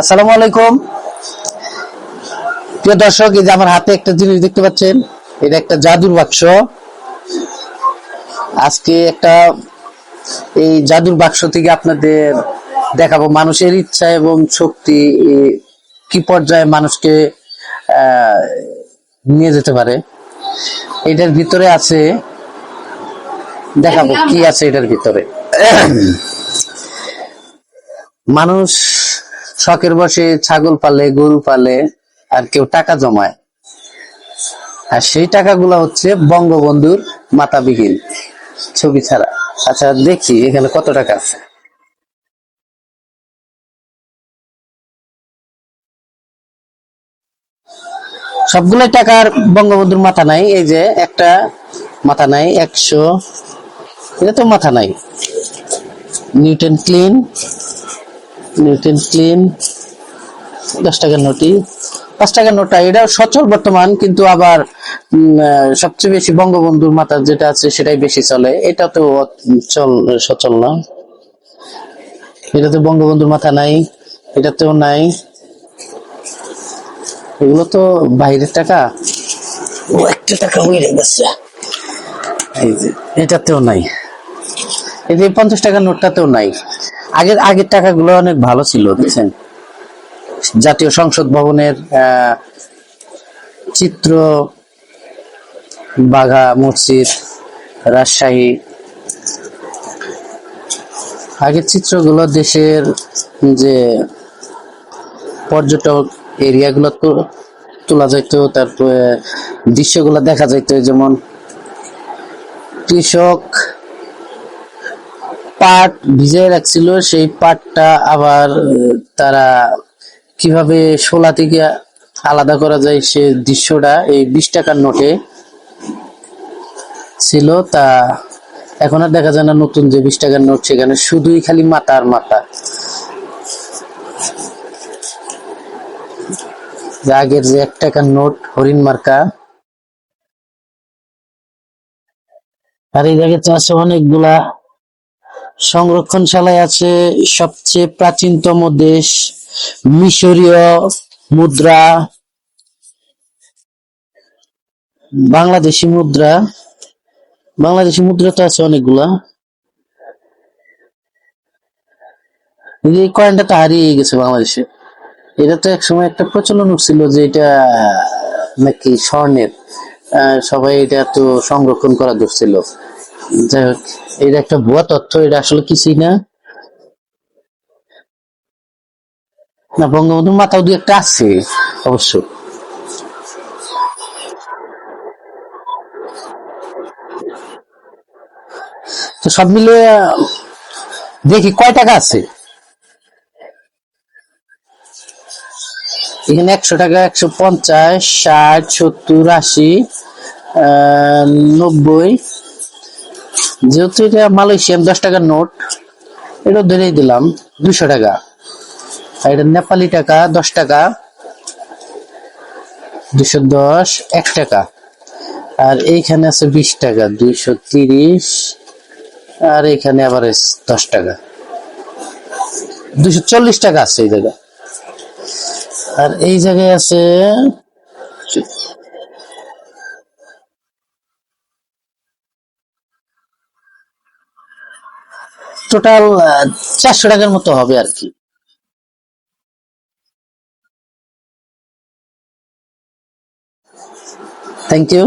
আসসালামু আলাইকুম। প্রিয় দর্শক, এই যে আমার হাতে একটা জিনিস দেখতে পাচ্ছেন, এটা একটা জাদুর বাক্স। আজকে একটা এই জাদুর বাক্স থেকে আপনাদের দেখাবো মানুষের ইচ্ছা এবং শক্তি কি পর্যায়ে মানুষকে নিয়ে যেতে পারে। এটার ভিতরে আছে, দেখাবো কি আছে এটার ভিতরে। মানুষ শখের বসে ছাগল পালে, গরু পালে, আর কেউ টাকা জমায়। আর সেই টাকাগুলো হচ্ছে বঙ্গবন্ধুর মাতাবিহীন ছবি ছাড়া। আচ্ছা দেখি এখানে কত টাকা আছে। সবগুলো টাকার বঙ্গবন্ধুর মাথা নাই। এই যে একটা মাথা নাই, একশো, এটা তো মাথা নাই। নিউটন ক্লিন নিউটন ক্লিন দশ টাকার নোটি পাঁচ টাকার নোটটা, এটা সচল বর্তমান, কিন্তু আবার সবচেয়ে বেশি বঙ্গবন্ধুর মাথা যেটা আছে, সেটাই বেশি চলে। এটা তো চল সচল না। এটাতে বঙ্গবন্ধুর মাথা নাই এটাতেও নাই। এগুলো তো বাইরের টাকা। ও, একটা টাকা উড়ে গেছে। এটাতেও নাই। এই যে পঞ্চাশ টাকার নোটটাতেও নাই। আগের আগের টাকাগুলো অনেক ভালো ছিল, দেখছেন? জাতীয় সংসদ ভবনের চিত্র, বাঘা মসজিদ, রাজশাহী। আগের চিত্রগুলো দেশের যে পর্যটক এরিয়াগুলো তো তোলা যাইতো, তারপরে দৃশ্যগুলো দেখা যাইতো, যেমন কৃষক পাট ভিজিয়ে রাখছিল, সেই পাটটা আবার তারা কীভাবে শোলা থেকে আলাদা করা যায় সে দৃশ্যটা এই বিশ টাকার নোটে ছিল। তা এখন আর দেখা যায় না নতুন যে বিশ টাকার নোট, সেখানে শুধুই খালি মাথা আর মাথা আগের যে এক টাকার নোট, হরিণ মার্কা। আর এই জায়গাতে আছে অনেকগুলা সংরক্ষণশালায় আছে সবচেয়ে প্রাচীনতম দেশ, মিশরীয় মুদ্রা, বাংলাদেশি মুদ্রা। বাংলাদেশি মুদ্রা তো আছে অনেকগুলা। এই কয়েনটা তো হারিয়ে গেছে বাংলাদেশে। এটা তো একসময় একটা প্রচলন ছিল যে এটা নাকি স্বর্ণের। সবাই এটা তো সংরক্ষণ করা ধরছিল যাই হোক এটা একটা ভুয়া তথ্য, এটা আসলে কিছুই না। না, বঙ্গবন্ধুর মাথাও দু একটা আছে, অবশ্য। তো সব মিলে, দেখি কয় টাকা আছে? এখানে একশো টাকা, একশো পঞ্চাশ, ষাট, সত্তর, আশি নব্বই। যেহেতু এটা মালয়েশিয়ান, দশ টাকার নোট, এটা ধরে দিলাম দুশো টাকা। আর এটা নেপালি টাকা, দশ টাকা। দুশো দশ, এক টাকা। আর এইখানে আছে বিশ টাকা, দুইশো তিরিশ। আর এখানে আবার দশ টাকা। দুশো চল্লিশ টাকা আছে এই জায়গায়। আর এই জায়গায় আছে টোটাল চারশো টাকার মতো হবে আর কি। Thank you